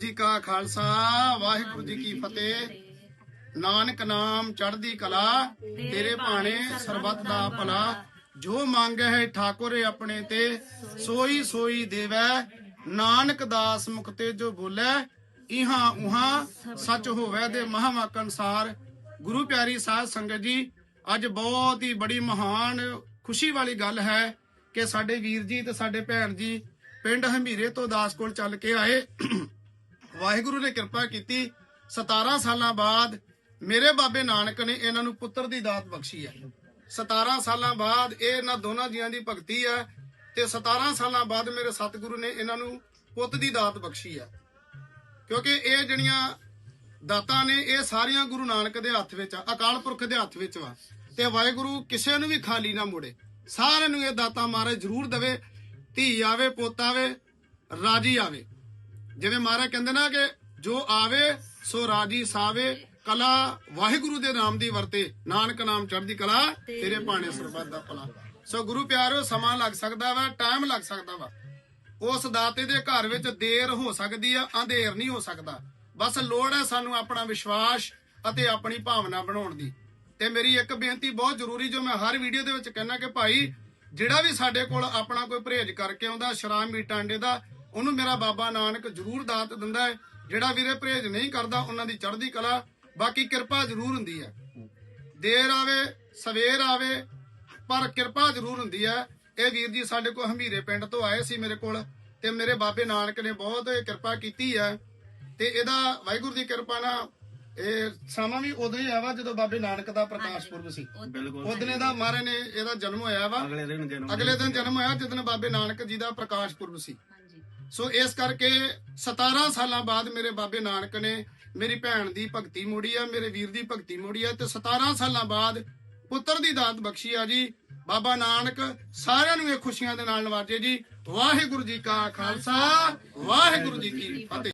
ਜੀ ਕਾ ਖਾਲਸਾ, ਵਾਹਿਗੁਰੂ ਜੀ ਕੀ ਫਤਿਹ। ਨਾਨਕ ਨਾਮ ਚੜ੍ਹਦੀ ਕਲਾ, ਤੇਰੇ ਭਾਣੇ ਸਰਬੱਤ ਦਾ ਭਲਾ। ਜੋ ਮੰਗੈ ਹੈ ਠਾਕੁਰ ਆਪਣੇ ਤੇ, ਸੋਈ ਸੋਈ ਦੇਵੈ। ਨਾਨਕ ਦਾਸ ਮੁਖ ਤੇ ਜੋ ਬੋਲੇ, ਇਹਾਂ ਉਹਾਂ ਸੱਚ ਹੋਵੇ ਦੇ ਮਹਾਵਾਕ ਅਨਸਾਰ। ਗੁਰੂ ਪਿਆਰੀ ਸਾਧ ਸੰਗਤ ਜੀ, ਅੱਜ ਬਹੁਤ ਹੀ ਬੜੀ ਮਹਾਨ ਖੁਸ਼ੀ ਵਾਲੀ ਗੱਲ ਹੈ ਕਿ ਸਾਡੇ ਵੀਰ ਜੀ ਤੇ ਸਾਡੇ ਭੈਣ ਜੀ ਪਿੰਡ ਹਮੀਰੇ ਤੋਂ ਦਾਸ ਕੋਲ ਚੱਲ ਕੇ ਆਏ। ਵਾਹਿਗੁਰੂ ਨੇ ਕਿਰਪਾ ਕੀਤੀ। 17 ਸਾਲਾਂ ਬਾਅਦ ਮੇਰੇ ਬਾਬੇ ਨਾਨਕ ਨੇ ਇਹਨਾਂ ਨੂੰ ਪੁੱਤਰ ਦੀ ਦਾਤ ਬਖਸ਼ੀ ਹੈ। 17 ਸਾਲਾਂ ਬਾਅਦ ਇਹ ਇਹਨਾਂ ਦੋਨਾਂ ਜੀਆਂ ਦੀ ਭਗਤੀ ਹੈ ਤੇ 17 ਸਾਲਾਂ ਬਾਅਦ ਮੇਰੇ ਸਤਿਗੁਰੂ ਨੇ ਇਹਨਾਂ ਨੂੰ ਪੁੱਤ ਦੀ ਦਾਤ ਬਖਸ਼ੀ ਹੈ। ਕਿਉਂਕਿ ਇਹ ਜਿਹੜੀਆਂ ਦਾਤਾਂ ਨੇ, ਇਹ ਸਾਰੀਆਂ ਗੁਰੂ ਨਾਨਕ ਦੇ ਹੱਥ ਵਿੱਚ ਆ, ਅਕਾਲ ਪੁਰਖ ਦੇ ਹੱਥ ਵਿੱਚ ਵਾ। ਤੇ ਵਾਹਿਗੁਰੂ ਕਿਸੇ ਨੂੰ ਵੀ ਖਾਲੀ ਨਾ ਮੋੜੇ। ਸਾਰਿਆਂ ਨੂੰ ਇਹ ਦਾਤਾਂ ਮਹਾਰਾਜ ਜ਼ਰੂਰ ਦੇਵੇ, ਧੀ ਆਵੇ, ਪੁੱਤ ਆਵੇ, ਰਾਜੀ ਆਵੇ। ਜਿਵੇਂ ਮਹਾਰਾਜ ਕਹਿੰਦੇ ਨਾ ਕਿ ਜੋ ਆਵੇ, ਸੋ ਰਾਜੀ ਸਾਵੇ। ਕਲਾ ਵਾਹਿਗੁਰੂ ਦੇ ਨਾਮ ਦੀ ਵਰਤੇ। ਨਾਨਕ ਨਾਮ ਚੜ੍ਹਦੀ ਕਲਾ ਤੇਰੇ ਭਾਣੇ ਸਰਬੱਤ ਦਾ ਭਲਾ। ਸੋ ਗੁਰੂ ਪਿਆਰਿਓ ਸਮਾਂ ਲੱਗ ਸਕਦਾ ਵਾ ਟਾਈਮ ਲੱਗ ਸਕਦਾ ਵਾ। ਉਸ ਦਾਤੇ ਦੇ ਘਰ ਵਿੱਚ ਦੇਰ ਹੋ ਸਕਦੀ ਆ, ਅੰਧੇਰ ਨਹੀਂ ਹੋ ਸਕਦਾ। ਬਸ ਲੋੜ ਹੈ ਸਾਨੂੰ ਆਪਣਾ ਵਿਸ਼ਵਾਸ ਅਤੇ ਆਪਣੀ ਭਾਵਨਾ ਬਣਾਉਣ ਦੀ। ਤੇ ਮੇਰੀ ਇੱਕ ਬੇਨਤੀ ਬਹੁਤ ਜ਼ਰੂਰੀ, ਜੋ ਮੈਂ ਹਰ ਵੀਡੀਓ ਦੇ ਵਿੱਚ ਕਹਿਣਾ ਕਿ ਭਾਈ, ਜਿਹੜਾ ਵੀ ਸਾਡੇ ਕੋਲ ਆਪਣਾ ਕੋਈ ਪਰਹੇਜ ਕਰਕੇ ਆਉਂਦਾ, ਸ਼ਰਾਬ ਮੀਟਾਂਡੇ ਦਾ ਉਹਨੂੰ ਮੇਰਾ ਬਾਬਾ ਨਾਨਕ ਜ਼ਰੂਰ ਦਾਤ ਦਿੰਦਾ ਹੈ। ਜਿਹੜਾ ਵੀਰੇ ਪਰਹੇਜ ਨਹੀਂ ਕਰਦਾ ਉਹਨਾਂ ਦੀ ਚੜ੍ਹਦੀ ਕਲਾ ਬਾਕੀ ਕਿਰਪਾ ਜ਼ਰੂਰ ਹੁੰਦੀ ਹੈ। ਦੇਰ ਆਵੇ ਸਵੇਰ ਆਵੇ ਪਰ ਕਿਰਪਾ ਜ਼ਰੂਰ ਹੁੰਦੀ ਹੈ। ਇਹ ਵੀਰ ਜੀ ਸਾਡੇ ਕੋਲ ਹਮੀਰੇ ਪਿੰਡ ਤੋਂ ਆਏ ਸੀ ਮੇਰੇ ਕੋਲ ਤੇ ਮੇਰੇ ਬਾਬੇ ਨਾਨਕ ਨੇ ਬਹੁਤ ਕਿਰਪਾ ਕੀਤੀ ਹੈ। ਤੇ ਇਹਦਾ ਵਾਹਿਗੁਰੂ ਦੀ ਕਿਰਪਾ ਨਾਲ ਇਹ ਸਮਾਂ ਵੀ ਉਦੋਂ ਹੀ ਆਇਆ ਵਾ ਜਦੋਂ ਬਾਬੇ ਨਾਨਕ ਦਾ ਪ੍ਰਕਾਸ਼ ਪੁਰਬ ਸੀ। ਬਿਲਕੁਲ ਉਦਨੇ ਦਾ ਮਹਾਰਾਜ ਨੇ ਇਹਦਾ ਜਨਮ ਹੋਇਆ ਵਾ। ਅਗਲੇ ਦਿਨ ਜਨਮ ਅਗਲੇ ਦਿਨ ਜਨਮ ਹੋਇਆ ਜਦੋਂ ਬਾਬੇ ਨਾਨਕ ਜੀ ਦਾ ਪ੍ਰਕਾਸ਼ ਪੁਰਬ ਸੀ। ਸੋ ਇਸ ਕਰਕੇ 17 ਸਾਲਾਂ ਬਾਅਦ ਮੇਰੇ ਬਾਬੇ ਨਾਨਕ ਨੇ ਮੇਰੀ ਭੈਣ ਦੀ ਭਗਤੀ ਮੋੜੀ ਆ, ਮੇਰੇ ਵੀਰ ਦੀ ਭਗਤੀ ਮੋੜੀ ਆ ਤੇ 17 ਸਾਲਾਂ ਬਾਅਦ ਪੁੱਤਰ ਦੀ ਦਾਤ ਬਖਸ਼ੀ ਆ ਜੀ। ਬਾਬਾ ਨਾਨਕ ਸਾਰਿਆਂ ਨੂੰ ਇਹ ਖੁਸ਼ੀਆਂ ਦੇ ਨਾਲ ਨਵਾਜੇ ਜੀ। ਵਾਹਿਗੁਰੂ ਜੀ ਕਾ ਖਾਲਸਾ, ਵਾਹਿਗੁਰੂ ਜੀ ਕੀ ਫਤਿਹ।